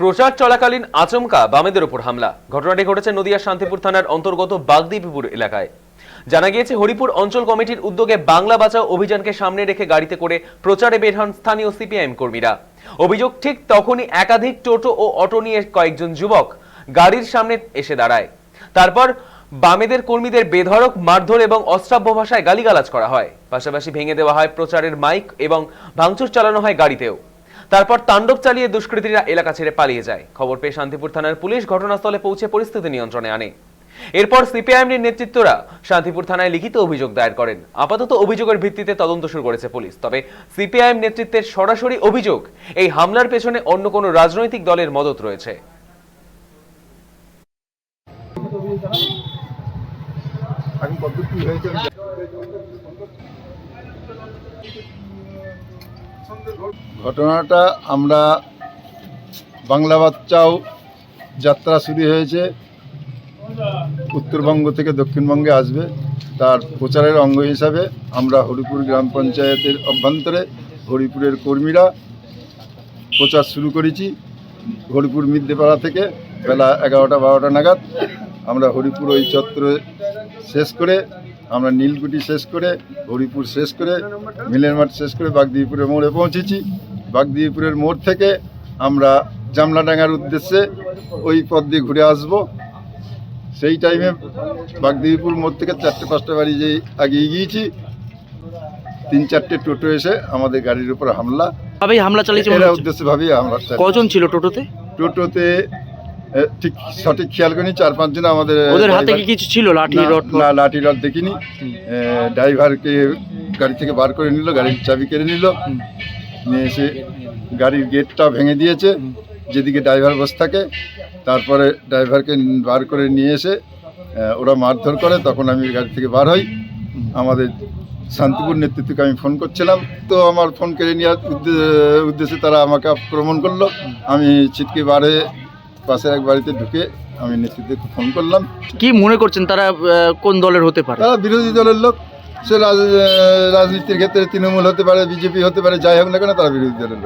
প্রচার চলাকালীন আচমকা বামেদের উপর হামলা। ঘটনাটি ঘটেছে নদিয়া শান্তিপুর থানার অন্তর্গত বাগদীপুর এলাকায়। জানা গিয়েছে, হরিপুর অঞ্চল কমিটির উদ্যোগে বাংলা বাঁচাও অভিযানকে সামনে রেখে গাড়িতে করে প্রচারে বের হন স্থানীয় সিপিআইএম কর্মীরা। অভিযোগ, ঠিক তখনই একাধিক টোটো ও অটো নিয়ে কয়েকজন যুবক গাড়ির সামনে এসে দাঁড়ায়। তারপর বামেদের কর্মীদের বেধড়ক, মারধর এবং অশ্রাব্য ভাষায় গালিগালাজ করা হয়। পাশাপাশি ভেঙে দেওয়া হয় প্রচারের মাইক এবং ভাঙচুর চালানো হয় গাড়িতেও। তারপর তাণ্ডব চালিয়ে দুষ্কৃতীরা এলাকা ছেড়ে পালিয়ে যায়। খবর পেয়ে শান্তিপুর থানার পুলিশ ঘটনাস্থলে পৌঁছে পরিস্থিতি নিয়ন্ত্রণে আনে। এরপর সিপিআইএমের নেতৃত্বরা শান্তিপুর থানায় লিখিত অভিযোগ দায়ের করেন। আপাতত অভিযোগের ভিত্তিতে তদন্ত শুরু করেছে পুলিশ। তবে সিপিআইএম নেতৃত্বের সরাসরি অভিযোগ, এই হামলার পেছনে অন্য কোনো রাজনৈতিক দলের মদত রয়েছে। হয়েছে আমি জানি ঘটনাটা আমরা বাংলা বাচ্চাও যাত্রা শুরু হয়েছে। উত্তরবঙ্গ থেকে দক্ষিণবঙ্গে আসবে। তার প্রচারের অঙ্গ হিসাবে আমরা হরিপুর গ্রাম পঞ্চায়েতের অভ্যন্তরে হরিপুরের কর্মীরা প্রচার শুরু করেছি। হরিপুর মিদ্যেপাড়া থেকে বেলা এগারোটা বারোটা নাগাদ আমরা হরিপুর ওই চত্বরে শেষ করে আমরা নীলকুটি শেষ করে হরিপুর শেষ করে মিলের মাঠ শেষ করে বাগদিপুরের মোড়ে পৌঁছেছি। বাগদিপুরের মোড় থেকে আমরা জামলাডাঙ্গার উদ্দেশ্যে ওই পথ দিয়ে ঘুরে আসব। সেই টাইমে বাগদিপুর মোড় থেকে চারটে পাঁচটা বাড়ি যে আগে গিয়েছি তিন চারটে টোটো এসে আমাদের গাড়ির উপর হামলা। ভাবেই হামলা চালিয়েছে এরা উদ্দেশ্যে ভাবেই আমরা কজন ছিল টোটোতে? টোটোতে ঠিক সঠিক খেয়াল করিনি চার পাঁচ পাঁচজন আমাদের ওদের হাতে কি কিছু ছিল? লাঠি রড না লাঠি রড দেখিনি। ড্রাইভারকে গাড়ি থেকে বার করে নিল গাড়ির চাবি কেড়ে নিল। নিয়ে এসে গাড়ির গেটটা ভেঙে দিয়েছে। যেদিকে ড্রাইভার বসে থাকে তারপরে ড্রাইভারকে বার করে নিয়ে এসে ওরা মারধর করে। তখন আমি গাড়ি থেকে বার হই। আমাদের শান্তিপুর নেতৃত্বকে আমি ফোন করছিলাম। তো আমার ফোন কেড়ে নেওয়ার উদ্দেশ্যে তারা আমাকে আক্রমণ করল। আমি ছিটকে বারে পাশের এক বাড়িতে ঢুকে আমি নেতৃত্বকে ফোন করলাম। কি মনে করছেন তারা কোন দলের হতে পারে? তারা বিরোধী দলের লোক। সে রাজনীতির ক্ষেত্রে তৃণমূল হতে পারে বিজেপি হতে পারে যাই হোক না কেন তারা বিরোধী দলের লোক।